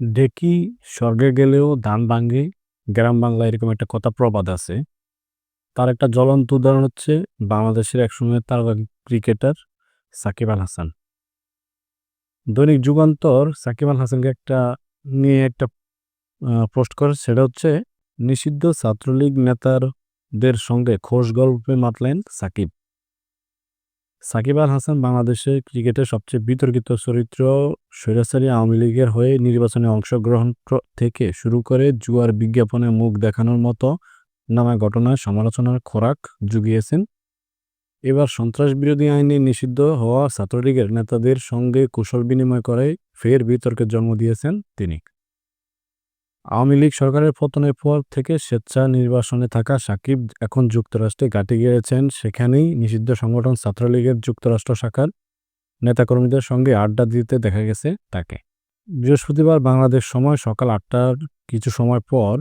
ঢেঁকি স্বর্গে গেলেও ধান ভাঙে, গ্রাম বাংলায় এরকম একটা কথা প্রবাদ আছে। তার একটা জ্বলন্ত উদাহরণ হচ্ছে বাংলাদেশের একসময় তারকা ক্রিকেটার সাকিব আল হাসান। দৈনিক যুগান্তর সাকিব আল হাসানকে একটা নিয়ে একটা পোস্ট করে, সেটা হচ্ছে, নিষিদ্ধ ছাত্রলীগ নেতারদের সঙ্গে খোশ গল্পে মাতলেন সাকিব। সাকিব আল হাসান বাংলাদেশের ক্রিকেটের সবচেয়ে বিতর্কিত চরিত্র স্বৈরাচারী আওয়ামী লীগের হয়ে নির্বাচনে অংশগ্রহণ থেকে শুরু করে জুয়ার বিজ্ঞাপনে মুখ দেখানোর মতো নানা ঘটনায় সমালোচনার খোরাক জুগিয়েছেন। এবার সন্ত্রাস বিরোধী আইনে নিষিদ্ধ হওয়া ছাত্রলীগের নেতাদের সঙ্গে কুশল বিনিময় করে ফের বিতর্কের জন্ম দিয়েছেন তিনি। আওয়ামী লীগ সরকারের পতনের পর থেকে স্বেচ্ছা নির্বাসনে থাকা সাকিব এখন যুক্তরাষ্ট্রে ঘাঁটি গেড়েছেন। সেখানেই নিষিদ্ধ সংগঠন ছাত্রলীগের যুক্তরাষ্ট্র শাখার নেতাকর্মীদের সঙ্গে আড্ডা দিতে দেখা গেছে তাকে। বৃহস্পতিবার বাংলাদেশ সময় সকাল আটটার কিছু সময় পর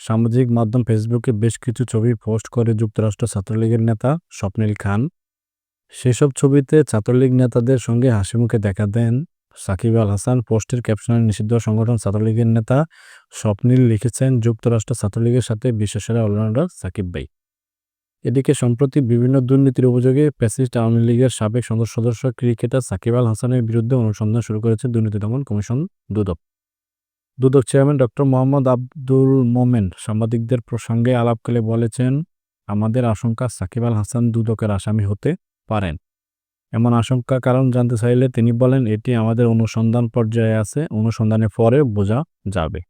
সামাজিক মাধ্যম ফেসবুকে বেশ কিছু ছবি পোস্ট করে যুক্তরাষ্ট্র ছাত্রলীগের নেতা স্বপ্নিল খান। সেসব ছবিতে ছাত্রলীগ নেতাদের সঙ্গে হাসিমুখে দেখা দেন সাকিব আল হাসান পোস্টের ক্যাপশনে নিষিদ্ধ সংগঠন ছাত্রলীগের নেতা স্বপ্নিল লিখেছেন, যুক্তরাষ্ট্র ছাত্রলীগের সাথে বিশ্বসেরা অলরাউন্ডার সাকিব ভাই। এদিকে সম্প্রতি বিভিন্ন দুর্নীতির অভিযোগে প্যাসিস্ট আওয়ামী লীগের সাবেক সংসদ সদস্য ক্রিকেটার সাকিব আল হাসানের বিরুদ্ধে অনুসন্ধান শুরু করেছে দুর্নীতি দমন commission Dudok. Dudok chairman doctor Mohammad Abdul Momen সাংবাদিকদের প্রসঙ্গে আলাপকালে বলেছেন, আমাদের আশঙ্কা সাকিব আল হাসান দুদকের আসামি হতে পারেন। এমন আশঙ্কা কারণ জানতে চাইলে তিনি বলেন, এটি আমাদের অনুসন্ধান পর্যায়ে আছে। অনুসন্ধানের পরে বোঝা যাবে।